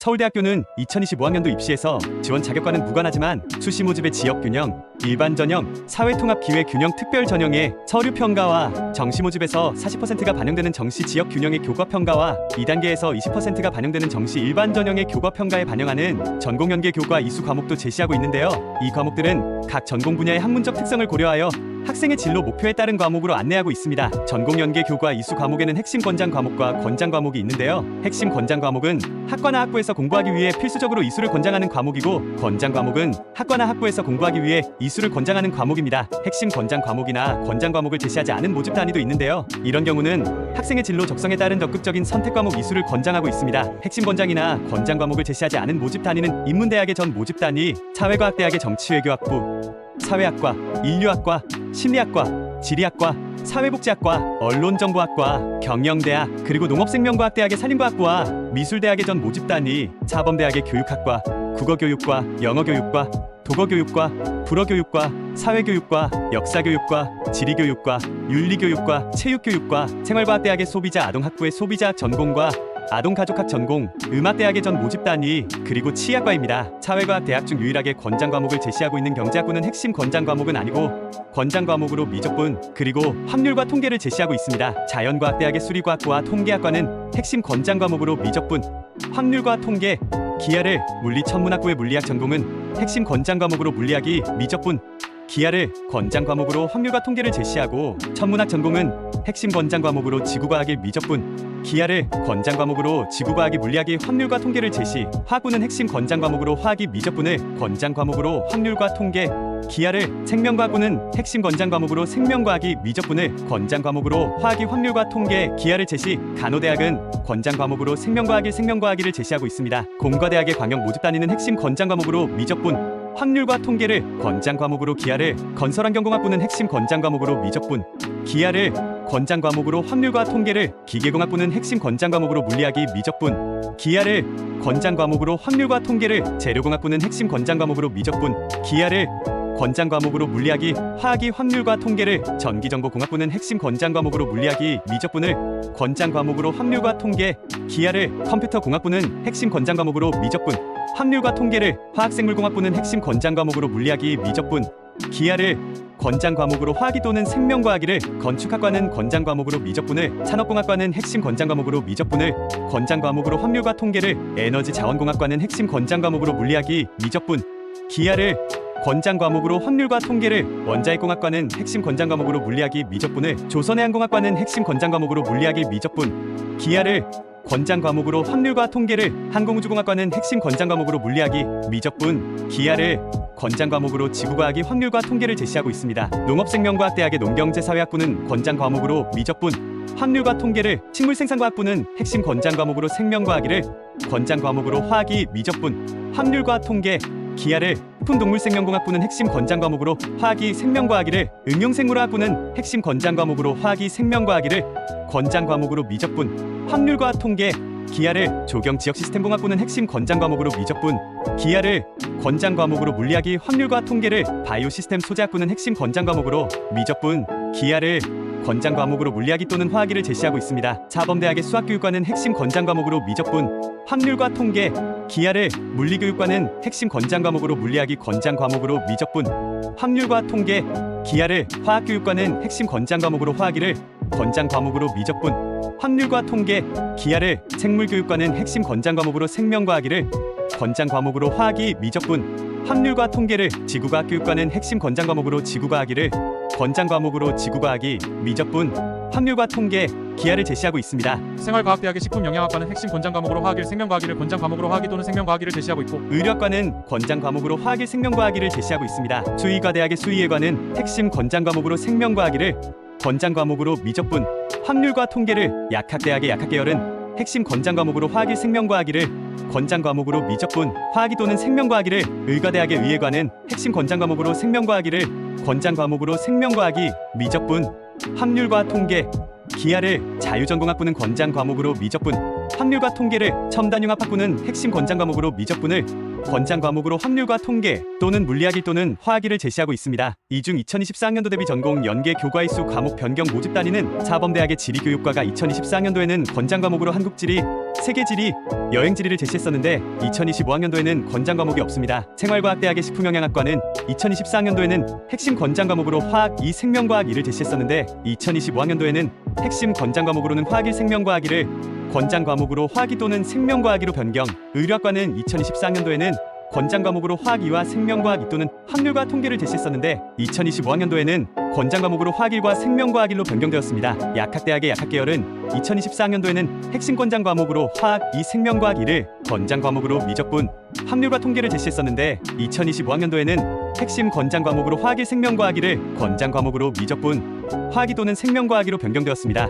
서울대학교는 2025학년도 입시에서 지원 자격과는 무관하지만 수시 모집의 지역 균형, 일반 전형, 사회 통합 기회 균형 특별 전형의 서류 평가와 정시 모집에서 40%가 반영되는 정시 지역 균형의 교과 평가와 2단계에서 20%가 반영되는 정시 일반 전형의 교과 평가에 반영하는 전공 연계 교과 이수 과목도 제시하고 있는데요. 이 과목들은 각 전공 분야의 학문적 특성을 고려하여 학생의 진로 목표에 따른 과목으로 안내하고 있습니다. 전공 연계 교과 이수 과목에는 핵심 권장 과목과 권장 과목이 있는데요. 핵심 권장 과목은 학과나 학부에서 공부하기 위해 필수적으로 이수를 권장하는 과목이고 권장 과목은 학과나 학부에서 공부하기 위해 이수를 권장하는 과목입니다. 핵심 권장 과목이나 권장 과목을 제시하지 않은 모집 단위도 있는데요. 이런 경우는 학생의 진로 적성에 따른 적극적인 선택 과목 이수를 권장하고 있습니다. 핵심 권장이나 권장 과목을 제시하지 않은 모집 단위는 인문대학의 전 모집 단위, 사회과학대학의 정치외교학부, 사회학과, 인류학과, 심리학과, 지리학과, 사회복지학과, 언론정보학과, 경영대학, 그리고 농업생명과학대학의 산림과학부와 미술대학의 전 모집단위, 사범대학의 교육학과, 국어교육과, 영어교육과, 독어교육과, 불어교육과, 사회교육과, 역사교육과, 지리교육과, 윤리교육과, 체육교육과, 생활과학대학의 소비자 아동학부의 소비자학 전공과 아동가족학 전공, 음악대학의 전 모집 단위, 그리고 치의학과입니다. 사회과학 대학 중 유일하게 권장 과목을 제시하고 있는 경제학부는 핵심 권장 과목은 아니고 권장 과목으로 미적분, 그리고 확률과 통계를 제시하고 있습니다. 자연과학대학의 수리과학부와 통계학과는 핵심 권장 과목으로 미적분, 확률과 통계, 기하를 물리 천문학부의 물리학 전공은 핵심 권장 과목으로 물리학이 미적분, 기하를 권장 과목으로 확률과 통계를 제시하고 천문학 전공은 핵심 권장 과목으로 지구과학의 미적분, 기하를 권장 과목으로 지구과학이 물리학이 확률과 통계를 제시, 화구는 핵심 권장 과목으로 화학이 미적분을 권장 과목으로 확률과 통계, 기하를 생명과학부는 핵심 권장 과목으로 생명과학이 미적분을 권장 과목으로 화학이 확률과 통계, 기하를 제시, 간호대학은 권장 과목으로 생명과학이 생명과학이를 제시하고 있습니다. 공과대학의 광역 모집 단위는 핵심 권장 과목으로 미적분, 확률과 통계를 권장 과목으로 기하를 건설환경공학부는 핵심 권장 과목으로 미적분 기하를 권장 과목으로 확률과 통계를 기계공학부는 핵심 권장 과목으로 물리학이 미적분 기하를 권장 과목으로 확률과 통계를 재료공학부는 핵심 권장 과목으로 미적분 기하를 권장 과목으로 물리학이 화학이 확률과 통계를 전기정보공학부는 핵심 권장 과목으로 물리학이 미적분을 권장 과목으로 확률과 통계 기하를 컴퓨터공학부는 핵심 권장 과목으로 미적분 확률과 통계를 화학생물공학부는 핵심 권장 과목으로 물리학이 미적분 기하를 권장 과목으로 화학이 또는 생명과학이를 건축학과는 권장 과목으로 미적분을 산업공학과는 핵심 권장 과목으로 미적분을 권장 과목으로 확률과 통계를 에너지 자원공학과는 핵심 권장 과목으로 물리학이 미적분 기하를 권장 과목으로 확률과 통계를 원자핵공학과는 핵심 권장 과목으로 물리학이 미적분을 조선해양공학과는 핵심 권장 과목으로 물리학이 미적분 기하를 권장 과목으로 확률과 통계를 항공우주공학과는 핵심 권장 과목으로 물리학이 미적분 기하를 권장 과목으로 지구과학이 확률과 통계를 제시하고 있습니다. 농업생명과학대학의 농경제사회학부는 권장 과목으로 미적분 확률과 통계를 식물생산과학부는 핵심 권장 과목으로 생명과학이를 권장 과목으로 화학이 미적분 확률과 통계 기하를 식품동물생명공학부는 핵심 권장 과목으로 화학이 생명과학이를 응용생물화학부는 핵심 권장 과목으로 화학이 생명과학이를 권장 과목으로 미적분 확률과 통계 기하를 조경 지역 시스템 공학 부는 핵심 권장 과목으로 미적분 기하를 권장 과목으로 물리학이 확률과 통계를 바이오 시스템 소재학 부는 핵심 권장 과목으로 미적분 기하를 권장 과목으로 물리학이 또는 화학이를 제시하고 있습니다. 사범대학의 수학교육과는 핵심 권장 과목으로 미적분 확률과 통계 기하를 물리교육과는 핵심 권장 과목으로 물리학이 권장 과목으로 미적분 확률과 통계 기하를 화학교육과는 핵심 권장 과목으로 화학이를 권장 과목으로 미적분 확률과 통계 기하를 생물교육과는 핵심 권장 과목으로 생명과학이를 권장 과목으로 화학이 미적분 확률과 통계를 지구과학 교육과는 핵심 권장 과목으로 지구과학이를 권장 과목으로 지구과학이 미적분 확률과 통계 기하를 제시하고 있습니다. 생활과학대학의 식품영양학과는 핵심 권장 과목으로 화학일, 생명과학이를 권장 과목으로 화학이 또는 생명과학이를 제시하고 있고 의료학과는 권장 과목으로 화학일 생명과학이를 제시하고 있습니다. 수의과대학의 수의예과는 핵심 권장 과목으로 생명과학이를 권장 과목으로 미적분 확률과 통계를 약학대학의 약학계열은 핵심 권장 과목으로 화학일 생명과학이를 권장 과목으로 미적분 화학이 또는 생명과학이를 의과대학의 의예과는 핵심 권장 과목으로 생명과학이를 권장 과목으로 생명과학이 미적분 확률과 통계 기하를 자유전공학부는 권장 과목으로 미적분 확률과 통계를 첨단융합학부는 핵심 권장 과목으로 미적분을 권장 과목으로 확률과 통계 또는 물리학일 또는 화학일을 제시하고 있습니다. 이 중 2024학년도 대비 전공 연계 교과일수 과목 변경 모집 단위는 사범대학의 지리교육과가 2024학년도에는 권장 과목으로 한국 지리, 세계 지리, 여행 지리를 제시했었는데 2025학년도에는 권장 과목이 없습니다. 생활과학대학의 식품영양학과는 2024학년도에는 핵심 권장 과목으로 화학 2 생명과학 2를 제시했었는데 2025학년도에는 핵심 권장 과목으로는 화학 1 생명과학 2를 권장 과목으로 화학이 또는 생명과학 2로 변경 의료학과는 2024학년도에는 권장 과목으로 화학 2와 생명과학 2 또는 확률과 통계를 제시했었는데 2025학년도에는 권장 과목으로 화학 1과 생명과학 1로 변경되었습니다. 약학대학의 약학계열은 2024학년도에는 핵심 권장 과목으로 화학 2 생명과학 2를 권장 과목으로 미적분 확률과 통계를 제시했었는데 2025학년도에는 핵심 권장 과목으로 화학 1 생명과학 2를 권장 과목으로 미적분 화학 2 또는 생명과학 2로 변경되었습니다.